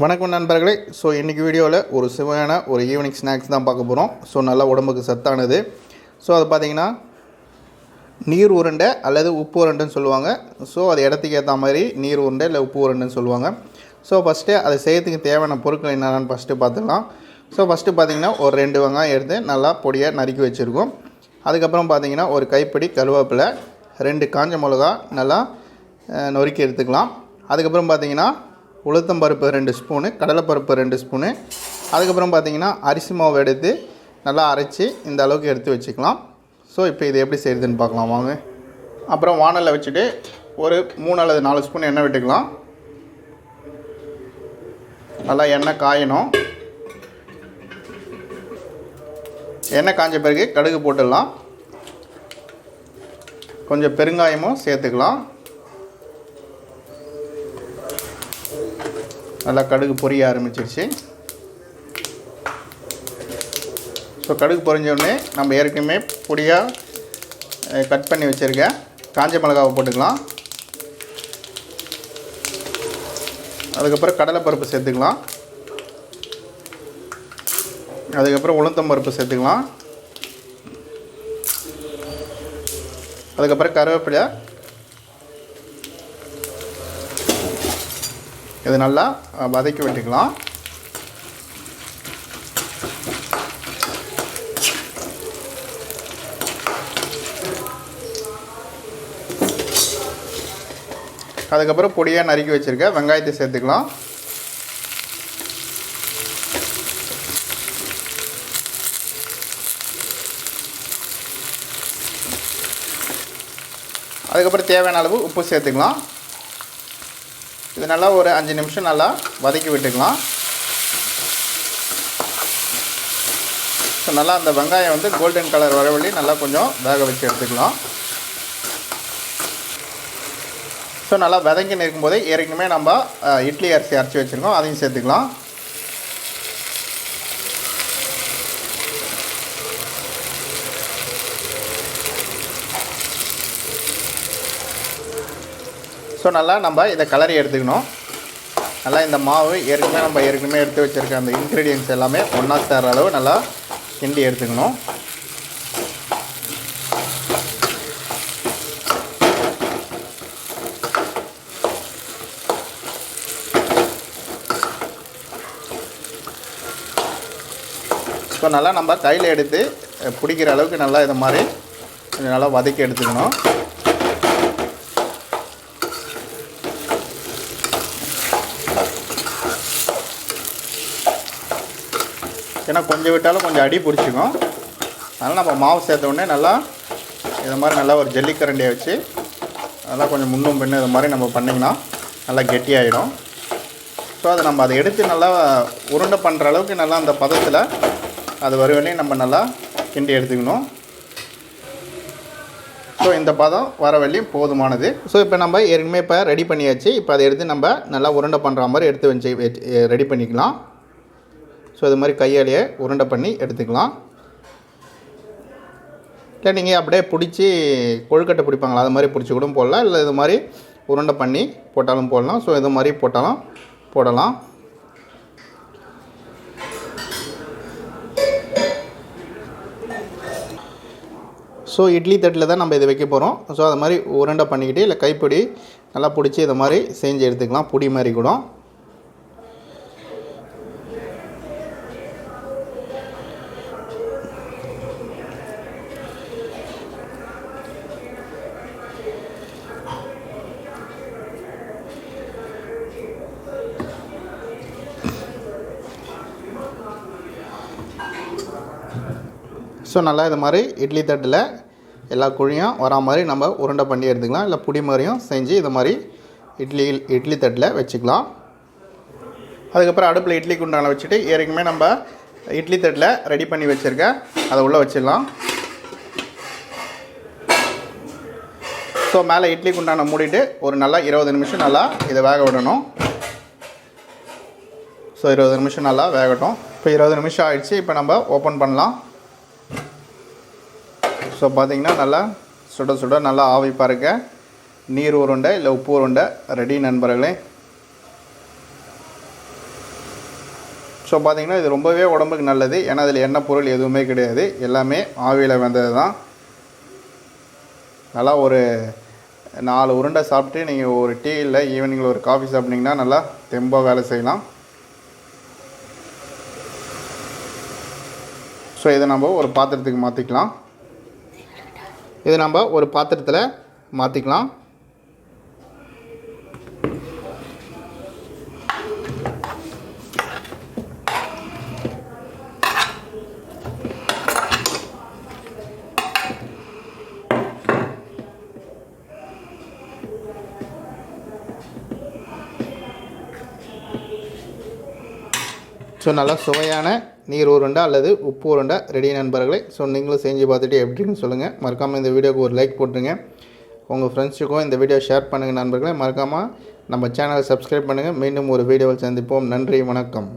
வணக்கம் நண்பர்களே. ஸோ இன்றைக்கி வீடியோவில் ஒரு சுவையான ஒரு ஈவினிங் ஸ்நாக்ஸ் தான் பார்க்க போகிறோம் ஸோ நல்லா உடம்புக்கு சத்தானது. ஸோ அது பார்த்திங்கன்னா நீர் உருண்டை அல்லது உப்பு உருண்டைன்னு சொல்லுவாங்க. ஸோ அது இடத்துக்கு ஏற்ற மாதிரி நீர் உருண்டை இல்லை உப்பு உருண்டைன்னு சொல்லுவாங்க. ஸோ ஃபஸ்ட்டு அதை செய்யறதுக்கு தேவையான பொருட்கள் என்னென்னு ஃபஸ்ட்டு பார்த்துக்கலாம். ஸோ ஃபஸ்ட்டு பார்த்திங்கன்னா ஒரு ரெண்டு வெங்காயம் எடுத்து நல்லா பொடியாக நறுக்கி வச்சுருக்கோம். அதுக்கப்புறம் பார்த்திங்கன்னா ஒரு கைப்பிடி கருவேப்பிலை ரெண்டு காஞ்ச மிளகா நல்லா நொறுக்கி எடுத்துக்கலாம். அதுக்கப்புறம் பார்த்திங்கன்னா உளுத்தம்பருப்பு ரெண்டு ஸ்பூனு கடலைப்பருப்பு ரெண்டு ஸ்பூனு. அதுக்கப்புறம் பார்த்திங்கன்னா அரிசி மாவு எடுத்து நல்லா அரைச்சி இந்த அளவுக்கு எடுத்து வச்சுக்கலாம். ஸோ இப்போ இது எப்படி செய்யுதுன்னு பார்க்கலாம் வாங்க. அப்புறம் வானலில் வச்சுட்டு ஒரு மூணு அல்லது நாலு ஸ்பூன் எண்ணெய் விட்டுக்கலாம். நல்லா எண்ணெய் காயணும். எண்ணெய் காஞ்ச பிறகு கடுகு போட்டுடலாம். கொஞ்சம் பெருங்காயமும் சேர்த்துக்கலாம். நல்லா கடுகு பொரிய ஆரம்பிச்சிருச்சு. ஸோ கடுகு பொரிஞ்சோடனே நம்ம ஏற்கனவே பொடியாக கட் பண்ணி வச்சுருக்க காஞ்ச மிளகாவை போட்டுக்கலாம். அதுக்கப்புறம் கடலைப்பருப்பு சேர்த்துக்கலாம். அதுக்கப்புறம் உளுத்தம் பருப்பு சேர்த்துக்கலாம். அதுக்கப்புறம் கருவேப்பிலை இது நல்லா வதக்கி விட்டுக்கலாம். அதுக்கப்புறம் பொடியாக நறுக்கி வச்சுருக்க வெங்காயத்தை சேர்த்துக்கலாம். அதுக்கப்புறம் தேவையான அளவு உப்பு சேர்த்துக்கலாம். இது நல்லா ஒரு அஞ்சு நிமிஷம் நல்லா வதக்கி விட்டுக்கலாம். ஸோ நல்லா அந்த வெங்காயம் வந்து கோல்டன் கலர் வர வழி நல்லா கொஞ்சம் வேக வச்சு எடுத்துக்கலாம். ஸோ நல்லா வதங்கி நிற்கும் போதே ஏற்கனவே நம்ம இட்லி அரிசி அரைச்சி வச்சுருக்கோம். அதையும் சேர்த்துக்கலாம். ஸோ நல்லா நம்ம இதை கலரி எடுத்துக்கணும். நல்லா இந்த மாவு ஏற்கனவே நம்ம ஏற்கனவே எடுத்து வச்சுருக்க அந்த இன்க்ரீடியன்ஸ் எல்லாமே ஒன்றா சேர்ற அளவு நல்லா கிண்டி எடுத்துக்கணும். ஸோ நல்லா நம்ம கையில் எடுத்து பிடிக்கிற அளவுக்கு நல்லா இதை மாதிரி நல்லா வதக்கி எடுத்துக்கணும். ஏன்னா கொஞ்சம் விட்டாலும் கொஞ்சம் அடி பிடிச்சிக்கும். அதனால் நம்ம மாவு சேர்த்த உடனே நல்லா இதை மாதிரி நல்லா ஒரு ஜல்லிக்கரண்டியை வச்சு நல்லா கொஞ்சம் முன்னும் பின்னும் இது மாதிரி நம்ம பண்ணிங்கன்னா நல்லா கெட்டியாயிடும். ஸோ அதை நம்ம அதை எடுத்து நல்லா உருண்டை பண்ணுற அளவுக்கு நல்லா அந்த பதத்தில் அது வருவரையும் நம்ம நல்லா கிண்டி எடுத்துக்கணும். ஸோ இந்த பதம் வர வரையும் போதுமானது. ஸோ இப்போ நம்ம ஏற்கனவே இப்போ ரெடி பண்ணியாச்சு. இப்போ அதை எடுத்து நம்ம நல்லா உருண்டை பண்ணுற மாதிரி எடுத்து வச்சு ரெடி பண்ணிக்கலாம். ஸோ இது மாதிரி கையாலேயே உருண்டை பண்ணி எடுத்துக்கலாம். இல்லை நீங்கள் அப்படியே பிடிச்சி கொழுக்கட்டை பிடிப்பாங்களா அது மாதிரி பிடிச்சி கூட போடலாம். இல்லை இது மாதிரி உருண்டை பண்ணி போட்டாலும் போடலாம். ஸோ இது மாதிரி போட்டாலும் போடலாம். ஸோ இட்லி தட்டில் தான் நம்ம இதை வைக்க போகிறோம் ஸோ அது மாதிரி உருண்டை பண்ணிக்கிட்டு இல்லை கைப்பிடி நல்லா பிடிச்சி இதை மாதிரி செஞ்சு எடுத்துக்கலாம். பொடி மாதிரி கூட. ஸோ நல்லா இது மாதிரி இட்லி தட்டில் எல்லா குழியும் வரா மாதிரி நம்ம உருண்டை பண்ணி எடுத்துக்கலாம். இல்லை புடி மாதிரியும் செஞ்சு இது மாதிரி இட்லி இட்லி தட்டில் வச்சுக்கலாம். அதுக்கப்புறம் அடுப்பில் இட்லி குண்டான வச்சுட்டு ஏற்கனவே நம்ம இட்லி தட்டில் ரெடி பண்ணி வச்சுருக்க அதை உள்ளே வச்சிடலாம். ஸோ மேலே இட்லி குண்டான மூடிட்டு ஒரு நல்லா இருபது நிமிஷம் நல்லா இதை வேக விடணும். ஸோ இருபது நிமிஷம் நல்லா வேகட்டும். இப்போ இருபது நிமிஷம் ஆயிடுச்சு இப்போ நம்ம ஓப்பன் பண்ணலாம். ஸோ பார்த்திங்கன்னா நல்லா சுட சுட நல்லா ஆவி பாருங்க. நீர் உருண்டை இல்லை உப்பு உருண்டை ரெடி நண்பர்களே. ஸோ பார்த்தீங்கன்னா இது ரொம்பவே உடம்புக்கு நல்லது. ஏன்னா அதில் எண்ணெய் பொருள் எதுவுமே கிடையாது. எல்லாமே ஆவியில் வெந்தது தான் நல்லா ஒரு நாலு உருண்டை சாப்பிட்டு நீங்கள் ஒரு டீ இல்லை ஈவினிங்கில் ஒரு காஃபி சாப்பிட்டிங்கன்னா நல்லா தெம்பாக வேலை செய்யலாம். ஸோ இதை நம்ம ஒரு பாத்திரத்துக்கு மாற்றிக்கலாம் இதை நம்ம ஒரு பாத்திரத்தில் மாற்றிக்கலாம் ஸோ நல்லா சுவையான நீர் உருண்டை அல்லது உப்பு உருண்டை. ரெடி நண்பர்களை ஸோ நீங்களும் செஞ்சு பார்த்துட்டு எப்படின்னு சொல்லுங்கள் மறக்காமல் இந்த வீடியோக்கு ஒரு லைக் போட்டுருங்க. உங்கள் ஃப்ரெண்ட்ஸுக்கும் இந்த வீடியோ ஷேர் பண்ணுங்கள் நண்பர்களே. மறக்காமல் நம்ம சேனலை சப்ஸ்கிரைப் பண்ணுங்கள் மீண்டும் ஒரு வீடியோவில் சந்திப்போம். நன்றி வணக்கம்.